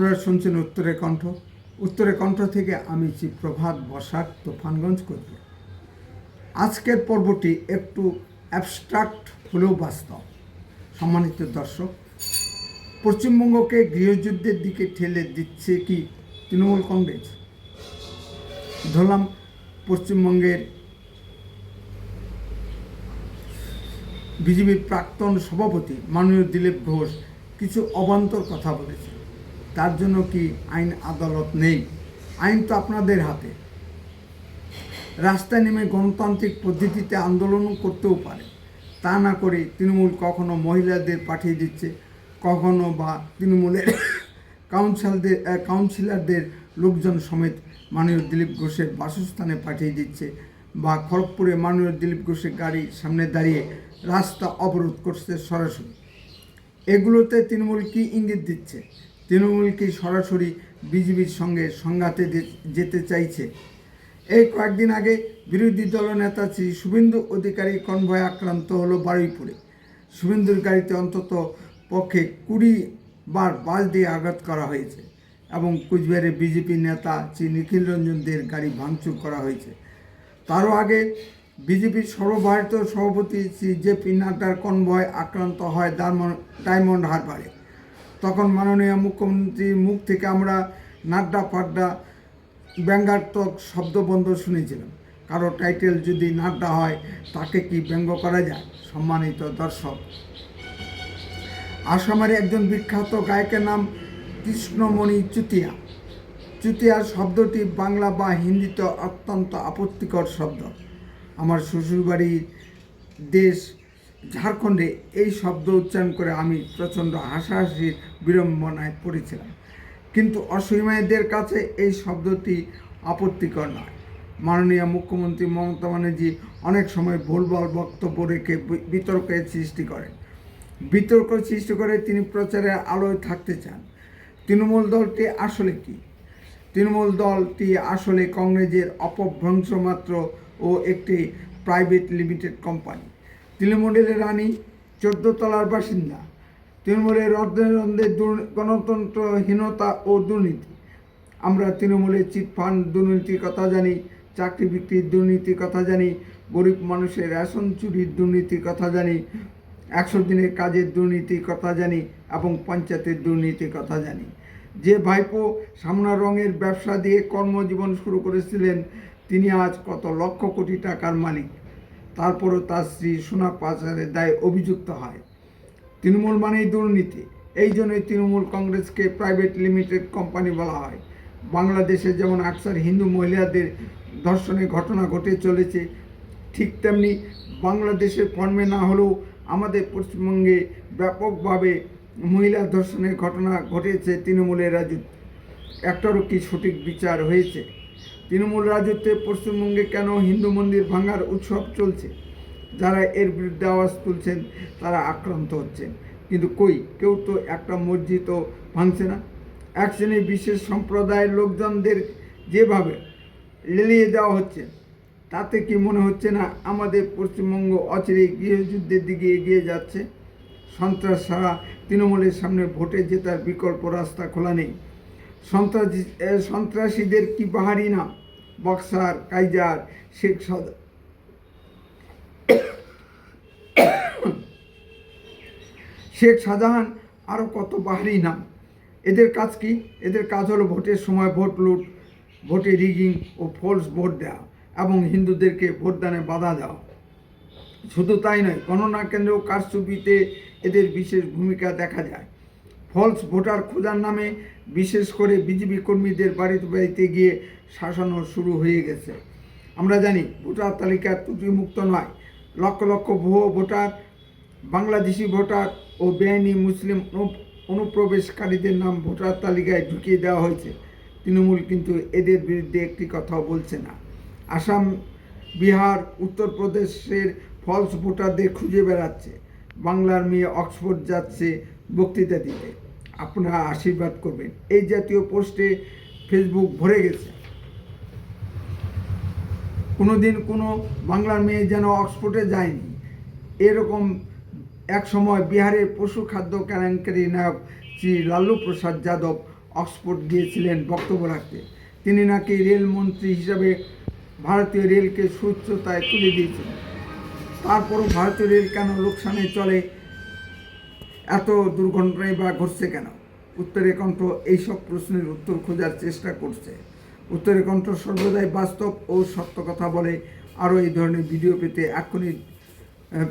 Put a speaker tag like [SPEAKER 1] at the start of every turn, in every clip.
[SPEAKER 1] আপনারা শুনছেন উত্তরে কণ্ঠ। উত্তরে কণ্ঠ থেকে আমি শ্রী প্রভাত বসাক তুফানগঞ্জ করব আজকের পর্বটি একটু অ্যাবস্ট্রাক্ট হলেও বাস্তব। সম্মানিত দর্শক, পশ্চিমবঙ্গকে গৃহযুদ্ধের দিকে ঠেলে দিচ্ছে কি তৃণমূল কংগ্রেস? ধরলাম পশ্চিমবঙ্গের বিজেপির প্রাক্তন সভাপতি মাননীয় দিলীপ ঘোষ কিছু অবান্তর কথা বলেছে তার জন্য কি আইন আদালত নেই? আইন তো আপনাদের হাতে। রাস্তায় নেমে গণতান্ত্রিক পদ্ধতিতে আন্দোলন করতেও পারে। তা না করে তৃণমূল কখনো মহিলাদের পাঠিয়ে দিচ্ছে, কখনো বা তৃণমূলের কাউন্সিলদের কাউন্সিলরদের লোকজন সমেত মাননীয় দিলীপ ঘোষের বাসস্থানে পাঠিয়ে দিচ্ছে বা খড়গপুরে মাননীয় দিলীপ ঘোষের গাড়ি সামনে দাঁড়িয়ে রাস্তা অবরোধ করছে সরাসরি। এগুলোতে তৃণমূল কি ইঙ্গিত দিচ্ছে? তৃণমূল কি সরাসরি বিজেপির সঙ্গে সংঘাতে যেতে চাইছে। এই কয়েকদিন আগে বিরোধী দলনেতা শ্রী শুভেন্দু অধিকারী কনভয় আক্রান্ত হলো বারুইপুরে। শুভেন্দুর গাড়িতে অন্তত পক্ষে কুড়ি বার বাস দিয়ে আঘাত করা হয়েছে এবং কুচবিহারে বিজেপি নেতা শ্রী নিখিল রঞ্জনদের গাড়ি ভাঙচুর করা হয়েছে। তারও আগে বিজেপির সর্বভারতীয় সভাপতি শ্রী জে পি নাড্ডার কনভয় আক্রান্ত হয় ডায়মন্ড হারবারে। তখন মাননীয় মুখ্যমন্ত্রীর মুখ থেকে আমরা নাড্ডা ফাড্ডা ব্যঙ্গাত্মক শব্দবন্ধ শুনেছিলাম। কারও টাইটেল যদি নাড্ডা হয়, তাকে কি ব্যঙ্গ করা যায়? সম্মানিত দর্শক। আসামের একজন বিখ্যাত গায়কের নাম কৃষ্ণমণি চুতিয়া। চুতিয়া শব্দটি বাংলা বা হিন্দিতে অত্যন্ত আপত্তিকর শব্দ। আমার শ্বশুরবাড়ির দেশ ঝাড়খণ্ডে এই শব্দ উচ্চারণ করে আমি প্রচণ্ড হাসাহাসির বিড়ম্বনায় পড়েছিলাম। কিন্তু অসীমায়দের কাছে এই শব্দটি আপত্তিকর নয়। মাননীয় মুখ্যমন্ত্রী মমতা ব্যানার্জি অনেক সময় ভুলভাল বক্তব্য রেখে বিতর্কের সৃষ্টি করেন। বিতর্ক সৃষ্টি করে তিনি প্রচারের আলোয় থাকতে চান। তৃণমূল দলটি আসলে কি? তৃণমূল দলটি আসলে কংগ্রেসের অপভ্রংশ মাত্র ও একটি প্রাইভেট লিমিটেড কোম্পানি। তৃণমূলের রানী চোদ্দ তলার বাসিন্দা তৃণমূলের রন্ধে গণতন্ত্রহীনতা ও দুর্নীতি। আমরা তৃণমূলের চিটফান্ড দুর্নীতির কথা জানি, চাকরি বিক্রির দুর্নীতির কথা জানি, গরিব মানুষের রেশন চুরির দুর্নীতির কথা জানি, একশো দিনের কাজের দুর্নীতির কথা জানি এবং পঞ্চায়েতের দুর্নীতির কথা জানি। যে ভাইপো সামনা রঙের ব্যবসা দিয়ে কর্মজীবন শুরু করেছিলেন, তিনি আজ কত লক্ষ কোটি টাকার মালিক। তারপরও তার স্ত্রী সোনা পাচারের দায়ে অভিযুক্ত হয়। তৃণমূল মানেই দুর্নীতি। এই জন্যই তৃণমূল কংগ্রেসকে প্রাইভেট লিমিটেড কোম্পানি বলা হয়। বাংলাদেশে যেমন আকসার হিন্দু মহিলাদের ধর্ষণের ঘটনা ঘটে চলেছে, ঠিক তেমনি বাংলাদেশের কর্মে না হলেও আমাদের পশ্চিমবঙ্গে ব্যাপকভাবে মহিলা ধর্ষণের ঘটনা ঘটেছে তৃণমূলের রাজত্বে একটারও কি সঠিক বিচার হয়েছে? তৃণমূল রাজত্বে পশ্চিমবঙ্গে কেন হিন্দু মন্দির ভাঙার উৎসব চলছে? যারা এর বিরুদ্ধে আওয়াজ তুলছেন, তারা আক্রান্ত হচ্ছেন। কিন্তু কই? কেউ তো একটা মসজিদও ভাঙছে না। এক শ্রেণির বিশেষ সম্প্রদায়ের লোকজনদের যেভাবে লেলিয়ে দেওয়া হচ্ছে, তাতে কি মনে হচ্ছে না আমাদের পশ্চিমবঙ্গ অচিরে গৃহযুদ্ধের দিকে এগিয়ে যাচ্ছে? সন্ত্রাস ছাড়া তৃণমূলের সামনে ভোটে জেতার বিকল্প রাস্তা খোলা নেই। সন্ত্রাসী সন্ত্রাসীদের কি বাহারি না বক্সার, কাইজার, শেখ সাদা, শেখ শাহজাহান আরও কত বাহারি নাম? এদের কাজ কি? এদের কাজ হলো ভোটের সময় ভোট লুট, ভোটে রিগিং ও ফলস ভোট দেওয়া এবং হিন্দুদেরকে ভোটদানে বাধা দেওয়া। শুধু তাই নয়, গণনা কেন্দ্র কারচুপিতে এদের বিশেষ ভূমিকা দেখা যায়। ফলস ভোটার খোঁজার নামে বিশেষ করে বিজেপি কর্মীদের বাড়িতে বাড়িতে গিয়ে শাসানো শুরু হয়ে গেছে। আমরা জানি ভোটার তালিকা ত্রুটিমুক্ত নয়। লক্ষ লক্ষ ভুয়ো ভোটার, বাংলাদেশি ভোটার ও বেআইনি মুসলিম অনু- অনুপ্রবেশকারীদের নাম ভোটার তালিকায় ঢুকিয়ে দেওয়া হয়েছে। তৃণমূল কিন্তু এদের বিরুদ্ধে একটি কথাও বলছে না। আসাম, বিহার, উত্তরপ্রদেশের ফলস ভোটারদের খুঁজে বেড়াচ্ছে। বাংলার মেয়ে অক্সফোর্ড যাচ্ছে বক্তৃতা দিতে। আপনারা আশীর্বাদ করবেন। এই জাতীয় পোস্টে ফেসবুক ভরে গেছে। কোনোদিন কোনো বাংলার মেয়ে যেন অক্সফোর্ডে যায়নি। এরকম এক সময় বিহারের পশু খাদ্য কেলেঙ্কারি নায়ক শ্রী লালু প্রসাদ যাদব অক্সফোর্ড গিয়েছিলেন বক্তব্য রাখতে। তিনি নাকি রেলমন্ত্রী হিসাবে ভারতীয় রেলকে সুচ্ছতায় তুলে দিয়েছিলেন তারপরও ভারতীয় রেল কেন লোকসানে চলে এত দুর্ঘটনাই বা ঘটছে কেন? উত্তরে কণ্ঠ এইসব প্রশ্নের উত্তর খোঁজার চেষ্টা করছে। উত্তরে কণ্ঠ সর্বদাই বাস্তব ও সত্য কথা বলে। আরও এই ধরনের ভিডিও পেতে এখনই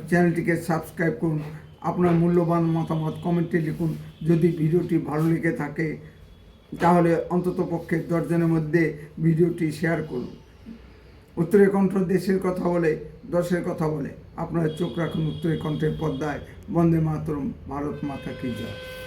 [SPEAKER 1] চ্যানেলটিকে সাবস্ক্রাইব করুন। আপনার মূল্যবান মতামত কমেন্টে লিখুন। যদি ভিডিওটি ভালো লেগে থাকে, তাহলে অন্তত পক্ষে দশজনের মধ্যে ভিডিওটি শেয়ার করুন। উত্তরের কণ্ঠ দেশের কথা বলে, দশের কথা বলে। আপনারা চোখ রাখুন উত্তরের কণ্ঠের পর্দায়। বন্দে মাতরম, ভারত মাতা কি জয়।